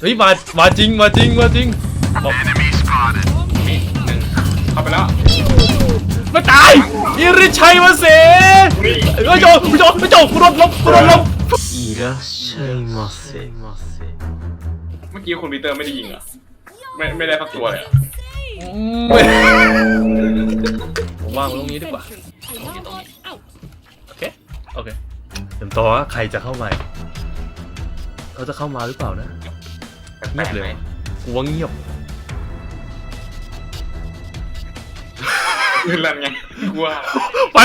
เฮ้ยมามาจริงมาจริงมาจริงบอกมีหนึ่งเข้าไปแล้วมาตายอิริชัยมาเสเอ้ยโจโจโจกูโดนลบกูโดบอิริชัยมาเสเมื่อกี้คุณปีเตอร์ไม่ได้ยิงเหรอไม่ไม่ได้พักตัวเลยผมวางตรงนี้ดีกว่าโอเคโอเคเดี๋ยวต่อว่าใครจะเข้ามาเขาจะเข้ามาหรือเปล่านะ เงียบกๆเลยไหมกูว่าเงียบคืออะไรไงกลัวไป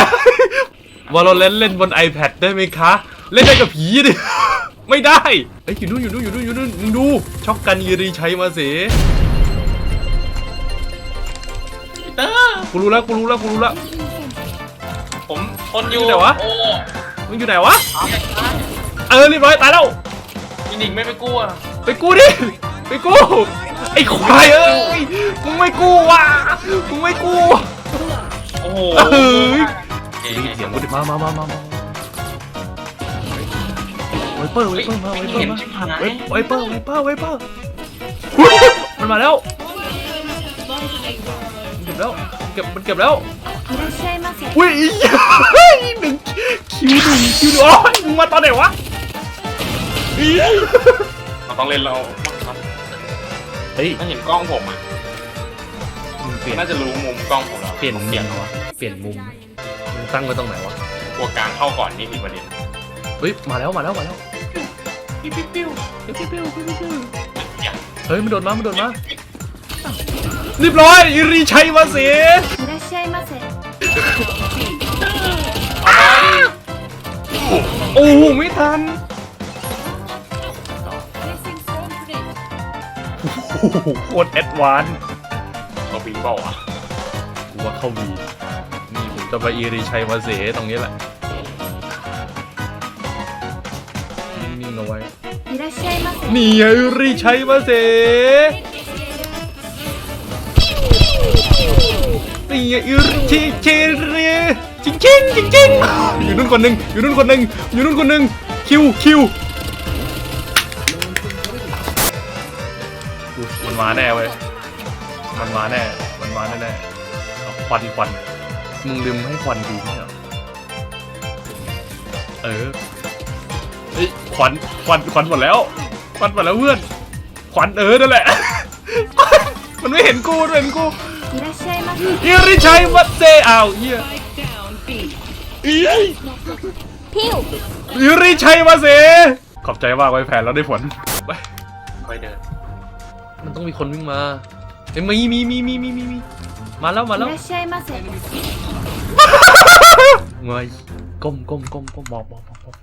วอลเลนเล่นบน iPad ได้ไหมคะ เล่นได้กับผีดิ ไม่ได้เอ้ยอยู่นู่นอยู่นู่นอยู่นู่นอยู่นู่นมึงดู ช็อกกันยีรีชัยมาเสปีเตอร์กูรู้แล้วกูรู้แล้วกูรู้แล้ว ผมทนอยู่อยู่ไหนวะโอ้มึงอยู่ไหนวะ เออเรียบร้อยตายแล้วยินิกไม่ไปกลัว ไปกู้ดิ ไปกู้ ไอ้ควายเอ้ยมึงไม่กู้ว่ะมึงไม่กู้โอ้โหเฮ้ยรีเดี๋ยวกูมามามามามาไวเปอร์ไวเปอร์มาไวเปอร์มาไวเปอร์ไวเปอร์ไวเปอร์มันมาแล้วเก็บแล้วเก็บมันเก็บแล้วอุ้ยหนึ่งคิวหนึ่งคิวหนึ่งโอ้ยมึงมาตอนไหนวะ เราต้องเล่นเราบ้างครับ เฮ้ย ถ้าเห็นกล้องผมอ่ะ มึงเปลี่ยน น่าจะรู้มุมกล้องผมแล้ว เปลี่ยน เปลี่ยน วะเปลี่ยนมุมมึงตั้งไว้ตรงไหนวะ ตัวกลางเข้าก่อนนี่มีประเด็น เฮ้ยมาแล้วมาแล้วมาแล้ว ปิ้วปิ้วปิ้ว ปิ้วปิ้วปิ้วปิ้วปิ้ว อย่า เฮ้ยมันโดนมามันโดนมาเรียบร้อยอิริชัยมาเสีย いらっしゃいませ โอ้โหไม่ทัน โอ้โหโคตรแอดวานซ์ เขาปีบอกอ่ะ กูว่าเข้าวีนี่ผมจะไปอิริชัยมาเสียตรงนี้แหละนิ่งๆเอาไว้ いらっしゃいませ นี่ไงอิริชัยมาเสียนี่ไงอิริชิเชเรจริงจริงจริงจริงๆอยู่นู่นคนหนึ่งอยู่นู่นคนหนึ่งอยู่นู่นคนหนึ่งคิวคิว มันมาแน่เว้ยมันมาแน่ มันมาแน่แน่ควันควันมึงลืมให้ควันดูไม่เหรอเออเฮ้ยควันควันควันหมดแล้วควันหมดแล้วเพื่อนควันเออนั่นแหละ มันไม่เห็นกูไม่เห็นกูฮิริชัยมัตเตอาเฮียพิวฮิริชัยมาเซขอบใจมากไว้แผนแล้วได้ผลไปไปเดิน มันต้องมีคนวิ่งมาเอ้ยมีมีมีมีมีมีมีมาแล้วมาแล้ว いらっしゃいませ เงยก้มก้มก้มก้มมองมองมองมอง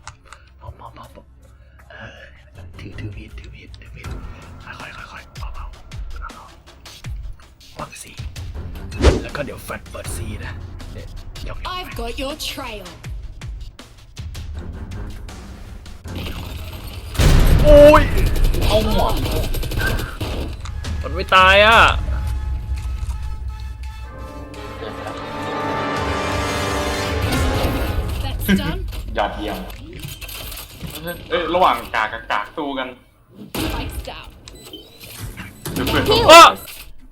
มองมองมองมองเออถือถือมีดถือมีดถือมีดค่อยค่อยค่อยค่อยเบาเบาเบาๆวางสีแล้วก็เดี๋ยวแฟดเปิดซีนะเนี่ยยองยอง I've got your trail. โอ้ยเอาหมอน มันไม่ตายอะ That's done. ยอดเยี่ยมเอ้ยระหว่างกากกับกากสู้กัน Lights down. เดี๋ยวเพื่อนอ้อ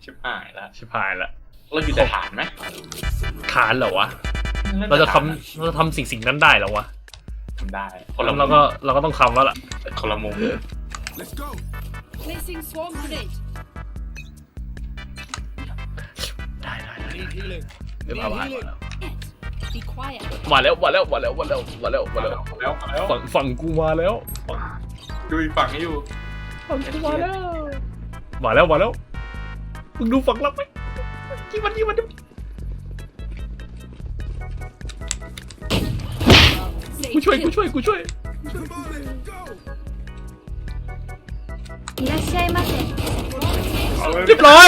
ชิบหายแล้วชิบหายละเราอยู่แต่ฐานไหมขานเหรอวะ เราจะทำเราจะทำสิ่งสิ่งนั้นได้เหรอวะทำได้คนละแล้วเราก็เราก็ต้องทำแล้วล่ะคนละมุม Placing swarm grenade. ได้ได้ได้เดี๋ยวมามา Be quiet. มาแล้วมาแล้วมาแล้วมาแล้วมาแล้วมาแล้ว แล้วแล้ว ฝั่งฝั่งกูมาแล้วฝั่ง ดูอีกฝั่งให้อยู่ ฝั่งกูมาแล้ว มาแล้วมาแล้วมึงดูฝั่งเราไหมกี่วันกี่วัน Say กูช่วยกู chill. ช่วยกูช่วย いらっしゃいませ เอาเลย เรียบร้อย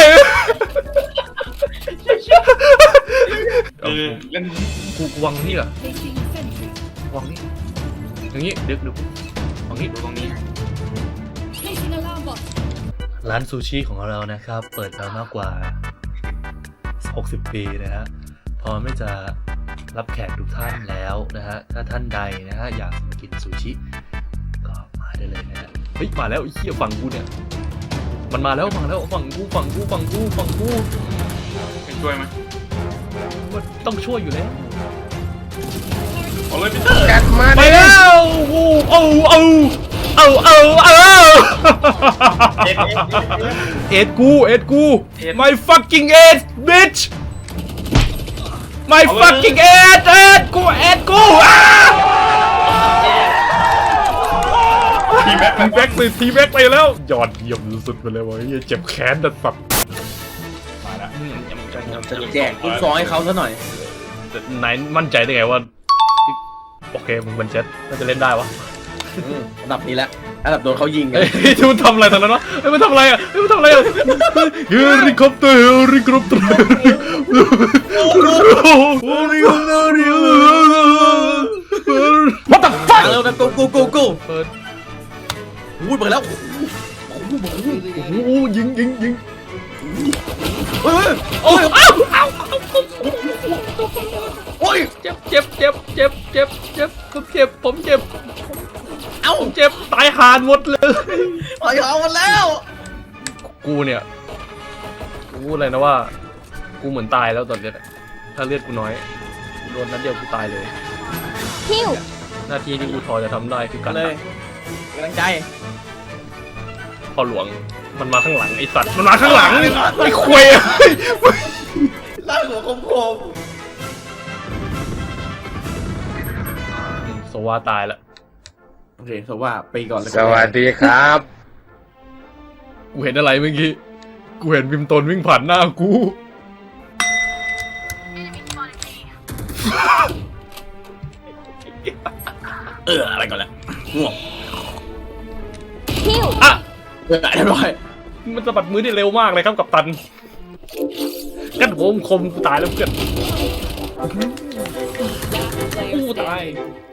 เออเล่นกูกูวางนี่เหรอ Placing sentry. วางนี่อย่างนี้เดี๋ยวเดี๋ยววางนี่ดูตรงนี้ Placing alarm bot. ร้านซูชิของเรานะครับ เปิดมามากกว่า 60 ปีนะฮะพร้อมที่จะรับแขกทุกท่านแล้วนะฮะถ้าท่านใดนะฮะอยากมากินซูชิ ก็มาได้เลยนะฮะเฮ้ยมาแล้วไอ้เหี้ยฝั่งกูเนี่ยมันมาแล้วมาแล้วฝั่งกูฝั่งกูฝั่งกูฝั่งกูเป็นช่วยไหม มันต้องช่วยอยู่แล้วเอาเลยปีเตอร์จัดมาไปแล้วโอ้เอาเอาเอาเอาเอาเอ็ดเอ็ดเอ็ดเอ็ดกูเอ็ดกู my fucking ed bitch my fucking ed เอ็ดกูเอ็ดกูอ้าทีแบ็คทีแบ็กไปทีแบ็กไปแล้ว ยอดเยี่ยมสุดๆไปเลยวะเฮียเจ็บแค้นดัดฝักมาแล้ว จะแจกลูกซองให้เขาซะหน่อยไหนมั่นใจได้ไงว่า โอเคมึงเป็นเจ็ตน่าจะเล่นได้วะอืมระดับนี้แหละระดับโดนเขายิงกันเฮ้ยที่มันทำอะไรตอนนั้นวะเฮ้ยมันทำอะไรอะเฮ้ยมันทำอะไรอะเฮลิคอปเตอร์เฮลิคอปเตอร์เฮลิคอปเตอร์ What the ฟั fuck งเร็วกันกูกูกูกูเปิดพูดไปแล้วโอ้โหยิงยิงยิง เฮ้ยโอ้ยอ้าวอ้าวโอ้ยเจ็บเจ็บเจ็บเจ็บเจ็บเจ็บผมเจ็บผมเจ็บเอ้าผมเจ็บตายหานหมดเลยปล่อยเขาหมดแล้ว กูเนี่ยกูพูดเลยนะว่า กูเหมือนตายแล้วตอนเนี้ยถ้าเลือดกูน้อยกูโดนนัดเดียวกูตายเลยヒウหน้าที่ที่กูทอจะทำได้คือการเลยกำลังใจ พอหลวง มันมาข้างหลังไอสัตว์ มันมาข้างหลังไอ้ควยอะล่างหัวคมคมอืมโซวาตายแล้วโอเคสว่าไปก่อนเลยสวัสดีครับ กูเห็นอะไรเมื่อกี้ กูเห็นวิมตนวิ่งผ่านหน้ากู เอออะไรก่อนแหละง่วงヒウอะ เออเรียบร้อยมันสะบัดมือได้เร็วมากเลยครับกับตันกันโผมคมกูตายแล้วเพื่อน Player อู้ตาย standing.